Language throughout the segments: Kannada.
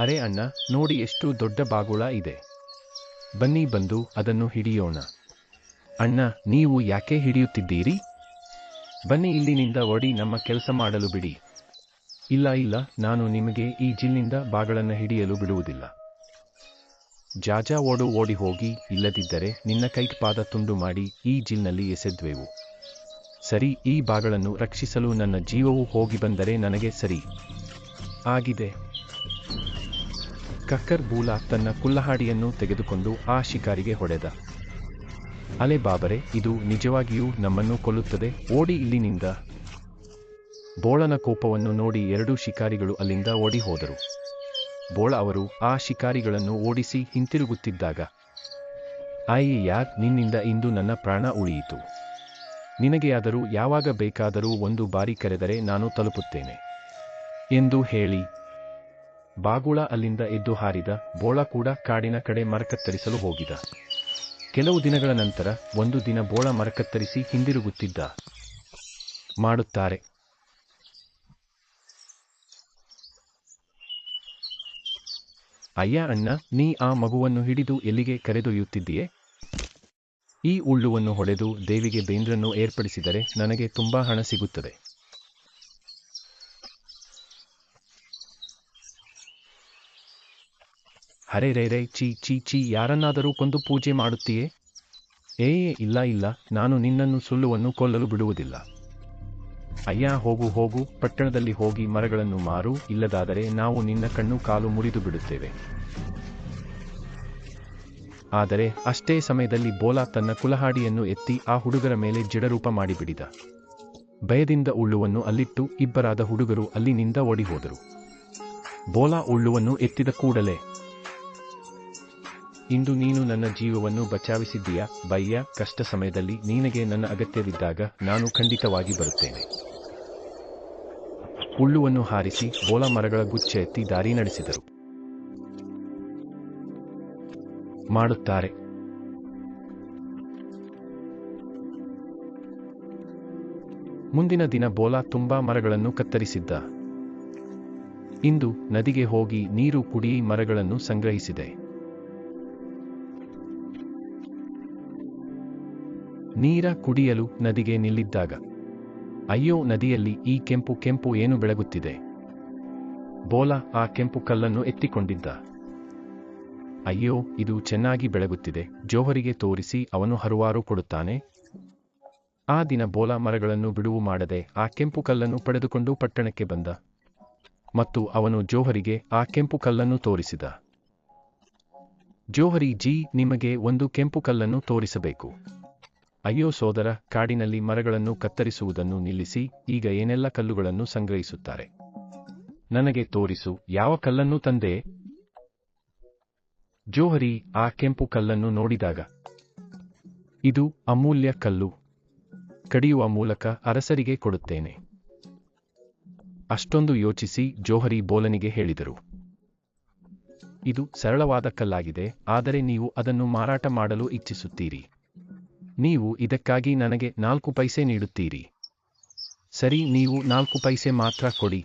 ಅರೆ ಅಣ್ಣ, ನೋಡಿ ಎಷ್ಟು ದೊಡ್ಡ ಬಾಗುಳ ಇದೆ. ಬನ್ನಿ ಬಂದು ಅದನ್ನು ಹಿಡಿಯೋಣ. ಅಣ್ಣ, ನೀವು ಯಾಕೆ ಹಿಡಿಯುತ್ತಿದ್ದೀರಿ? ಬನ್ನಿ ಇಲ್ಲಿನಿಂದ ಒಡಿ ನಮ್ಮ ಕೆಲಸ ಮಾಡಲು ಬಿಡಿ. ಇಲ್ಲ ಇಲ್ಲ, ನಾನು ನಿಮಗೆ ಈ ಜಿಲ್ನಿಂದ ಬಾಗಳನ್ನು ಹಿಡಿಯಲು ಬಿಡುವುದಿಲ್ಲ. ಜಾಜಾ ಓಡು ಓಡಿ ಹೋಗಿ ಇಲ್ಲದಿದ್ದರೆ ನಿನ್ನ ಕೈಟ್ ಪಾದ ತುಂಡು ಮಾಡಿ ಈ ಜಿಲ್ನಲ್ಲಿ ಎಸೆದ್ವೆವು. ಸರಿ, ಈ ಬಾಗಳನ್ನು ರಕ್ಷಿಸಲು ನನ್ನ ಜೀವವು ಹೋಗಿ ಬಂದರೆ ನನಗೆ ಸರಿ. ಆಗಿದೆ. ಕಕ್ಕರ್ ಬೂಲಾ ತನ್ನ ಕುಲ್ಲಹಾಡಿಯನ್ನು ತೆಗೆದುಕೊಂಡು ಆ ಶಿಕಾರಿಗೆ ಹೊಡೆದ. ಅಲೆ ಬಾಬರೆ, ಇದು ನಿಜವಾಗಿಯೂ ನಮ್ಮನ್ನು ಕೊಲ್ಲುತ್ತದೆ. ಓಡಿ ಇಲ್ಲಿನಿಂದ. ಬೋಳನ ಕೋಪವನ್ನು ನೋಡಿ ಎರಡೂ ಶಿಕಾರಿಗಳು ಅಲ್ಲಿಂದ ಓಡಿ ಹೋದರು. ಬೋಳ ಅವರು ಆ ಶಿಕಾರಿಗಳನ್ನು ಓಡಿಸಿ ಹಿಂತಿರುಗುತ್ತಿದ್ದಾಗ, ಆಯಿ ಯಾಕ್ ನಿನ್ನಿಂದ ಇಂದು ನನ್ನ ಪ್ರಾಣ ಉಳಿಯಿತು. ನಿನಗೆಯಾದರೂ ಯಾವಾಗ ಬೇಕಾದರೂ ಒಂದು ಬಾರಿ ಕರೆದರೆ ನಾನು ತಲುಪುತ್ತೇನೆ ಎಂದು ಹೇಳಿ ಬಾಗುಳ ಅಲ್ಲಿಂದ ಎದ್ದು ಹಾರಿದ, ಬೋಳ ಕೂಡ ಕಾಡಿನ ಕಡೆ ಮರಕತ್ತರಿಸಲು ಹೋಗಿದ. ಕೆಲವು ದಿನಗಳ ನಂತರ ಒಂದು ದಿನ ಬೋಳ ಮರಕತ್ತರಿಸಿ ಹಿಂದಿರುಗುತ್ತಿದ್ದ. ಮಾಡುತ್ತಾರೆ. ಅಯ್ಯ ಅಣ್ಣ, ನೀ ಆ ಮಗುವನ್ನು ಹಿಡಿದು ಎಲ್ಲಿಗೆ ಕರೆದೊಯ್ಯುತ್ತಿದ್ದೀಯೆ? ಈ ಉಳ್ಳುವನ್ನು ಹೊಡೆದು ದೇವಿಗೆ ಬೇಂದ್ರನ್ನು ಏರ್ಪಡಿಸಿದರೆ ನನಗೆ ತುಂಬಾ ಹಣ ಸಿಗುತ್ತದೆ. ಹರೇ ರೇ ರೇ ಚೀ ಚೀ ಚೀ ಯಾರನ್ನಾದರೂ ಕೊಂದು ಪೂಜೆ ಮಾಡುತ್ತೀಯೇ? ಏ, ಇಲ್ಲ ಇಲ್ಲ, ನಾನು ನಿನ್ನನ್ನು ಸುಳ್ಳುವನ್ನು ಕೊಲ್ಲಲು ಬಿಡುವುದಿಲ್ಲ. ಅಯ್ಯ, ಹೋಗು ಹೋಗು, ಪಟ್ಟಣದಲ್ಲಿ ಹೋಗಿ ಮರಗಳನ್ನು ಮಾರು, ಇಲ್ಲದಾದರೆ ನಾವು ನಿನ್ನ ಕಣ್ಣು ಕಾಲು ಮುರಿದು ಬಿಡುತ್ತೇವೆ. ಆದರೆ ಅಷ್ಟೇ ಸಮಯದಲ್ಲಿ ಬೋಲಾ ತನ್ನ ಕುಲಹಾಡಿಯನ್ನು ಎತ್ತಿ ಆ ಹುಡುಗರ ಮೇಲೆ ಜಡರೂಪ ಮಾಡಿಬಿಡಿದ. ಭಯದಿಂದ ಉಳ್ಳುವನ್ನು ಅಲ್ಲಿಟ್ಟು ಇಬ್ಬರಾದ ಹುಡುಗರು ಅಲ್ಲಿನಿಂದ ಓಡಿಹೋದರು. ಬೋಲಾ ಉಳ್ಳುವನ್ನು ಎತ್ತಿದ ಕೂಡಲೇ ಇಂದು ನೀನು ನನ್ನ ಜೀವವನ್ನು ಬಚಾವಿಸಿದ್ದೀಯ? ಬಯ್ಯ ಕಷ್ಟ ಸಮಯದಲ್ಲಿ ನಿನಗೆ ನನ್ನ ಅಗತ್ಯವಿದ್ದಾಗ ನಾನು ಖಂಡಿತವಾಗಿ ಬರುತ್ತೇನೆ. ಹುಳ್ಳುವನ್ನು ಹಾರಿಸಿ ಬೋಲ ಮರಗಳ ಗುಚ್ಚ ಎತ್ತಿ ದಾರಿ ನಡೆಸಿದರು. ಮಾಡುತ್ತಾರೆ. ಮುಂದಿನ ದಿನ ಬೋಲಾ ತುಂಬಾ ಮರಗಳನ್ನು ಕತ್ತರಿಸಿದ್ದ. ಇಂದು ನದಿಗೆ ಹೋಗಿ ನೀರು ಕುಡಿ ಮರಗಳನ್ನು ಸಂಗ್ರಹಿಸಿದೆ. ನೀರ ಕುಡಿಯಲು ನದಿಗೆ ನಿಲ್ಲಿದ್ದಾಗ, ಅಯ್ಯೋ ನದಿಯಲ್ಲಿ ಈ ಕೆಂಪು ಕೆಂಪು ಏನು ಬೆಳಗುತ್ತಿದೆ? ಬೋಲ ಆ ಕೆಂಪು ಕಲ್ಲನ್ನು ಎತ್ತಿಕೊಂಡಿದ್ದ. ಅಯ್ಯೋ, ಇದು ಚೆನ್ನಾಗಿ ಬೆಳಗುತ್ತಿದೆ, ಜೋಹರಿಗೆ ತೋರಿಸಿ ಅವನು ಹರುವಾರು ಕೊಡುತ್ತಾನೆ. ಆ ದಿನ ಬೋಲ ಮರಗಳನ್ನು ಬಿಡುವು ಮಾಡದೆ ಆ ಕೆಂಪು ಕಲ್ಲನ್ನು ಪಡೆದುಕೊಂಡು ಪಟ್ಟಣಕ್ಕೆ ಬಂದ. ಮತ್ತು ಅವನು ಜೋಹರಿಗೆ ಆ ಕೆಂಪು ಕಲ್ಲನ್ನು ತೋರಿಸಿದ. ಜೋಹರಿ ಜಿ, ನಿಮಗೆ ಒಂದು ಕೆಂಪು ಕಲ್ಲನ್ನು ತೋರಿಸಬೇಕು. ಅಯ್ಯೋ ಸೋದರ, ಕಾಡಿನಲ್ಲಿ ಮರಗಳನ್ನು ಕತ್ತರಿಸುವುದನ್ನು ನಿಲ್ಲಿಸಿ, ಈಗ ಏನೆಲ್ಲ ಕಲ್ಲುಗಳನ್ನು ಸಂಗ್ರಹಿಸುತ್ತಾರೆ? ನನಗೆ ತೋರಿಸು, ಯಾವ ಕಲ್ಲನ್ನು ತಂದೆ? ಜೋಹರಿ, ಆ ಕೆಂಪು ಕಲ್ಲನ್ನು ನೋಡಿದಾಗ, ಇದು ಅಮೂಲ್ಯ ಕಲ್ಲು, ಕಡಿಯುವ ಮೂಲಕ ಅರಸರಿಗೆ ಕೊಡುತ್ತೇನೆ. ಅಷ್ಟೊಂದು ಯೋಚಿಸಿ ಜೋಹರಿ ಬೋಲನಿಗೆ ಹೇಳಿದರು. ಇದು ಸರಳವಾದ ಕಲ್ಲಾಗಿದೆ, ಆದರೆ ನೀವು ಅದನ್ನು ಮಾರಾಟ ಮಾಡಲು ಇಚ್ಛಿಸುತ್ತೀರಿ. ನೀವು ಇದಕ್ಕಾಗಿ ನನಗೆ ನಾಲ್ಕು ಪೈಸೆ ನೀಡುತ್ತೀರಿ. ಸರಿ, ನೀವು ನಾಲ್ಕು ಪೈಸೆ ಮಾತ್ರ ಕೊಡಿ.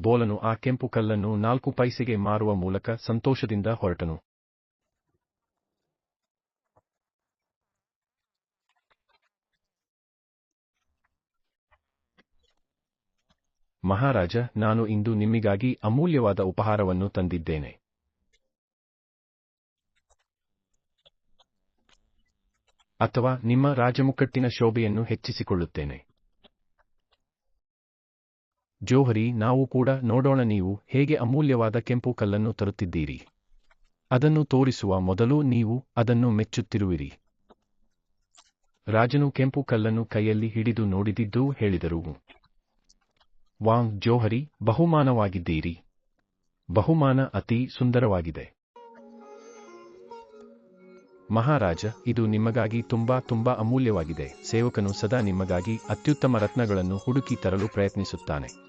ಬೋಲನು ಆ ಕೆಂಪು ಕಲ್ಲನ್ನು ನಾಲ್ಕು ಪೈಸೆಗೆ ಮಾರುವ ಮೂಲಕ ಸಂತೋಷದಿಂದ ಹೊರಟನು. ಮಹಾರಾಜ, ನಾನು ಇಂದು ನಿಮ್ಮಿಗಾಗಿ ಅಮೂಲ್ಯವಾದ ಉಪಹಾರವನ್ನು ತಂದಿದ್ದೇನೆ. ಅಥವಾ ನಿಮ್ಮ ರಾಜಮುಕ್ಕಟ್ಟಿನ ಶೋಭೆಯನ್ನು ಹೆಚ್ಚಿಸಿಕೊಳ್ಳುತ್ತೇನೆ. ಜೋಹರಿ, ನಾವು ಕೂಡ ನೋಡೋಣ ನೀವು ಹೇಗೆ ಅಮೂಲ್ಯವಾದ ಕೆಂಪು ಕಲ್ಲನ್ನು ತರುತ್ತಿದ್ದೀರಿ. ಅದನ್ನು ತೋರಿಸುವ ಮೊದಲು ನೀವು ಅದನ್ನು ಮೆಚ್ಚುತ್ತಿರುವಿರಿ. ರಾಜನು ಕೆಂಪು ಕಲ್ಲನ್ನು ಕೈಯಲ್ಲಿ ಹಿಡಿದು ನೋಡಿದಿದ್ದೂ ಹೇಳಿದರು. ವಾಂಗ್, ಜೋಹರಿ, ಬಹುಮಾನವಾಗಿದ್ದೀರಿ. ಬಹುಮಾನ ಅತಿ ಸುಂದರವಾಗಿದೆ. ಮಹಾರಾಜ ಇದು ನಿಮಗಾಗಿ ತುಂಬಾ ತುಂಬಾ ಅಮೂಲ್ಯವಾಗಿದೆ. ಸೇವಕನು ಸದಾ ನಿಮಗಾಗಿ ಅತ್ಯುತ್ತಮ ರತ್ನಗಳನ್ನು ಹುಡುಕಿ ತರಲು ಪ್ರಯತ್ನಿಸುತ್ತಾನೆ.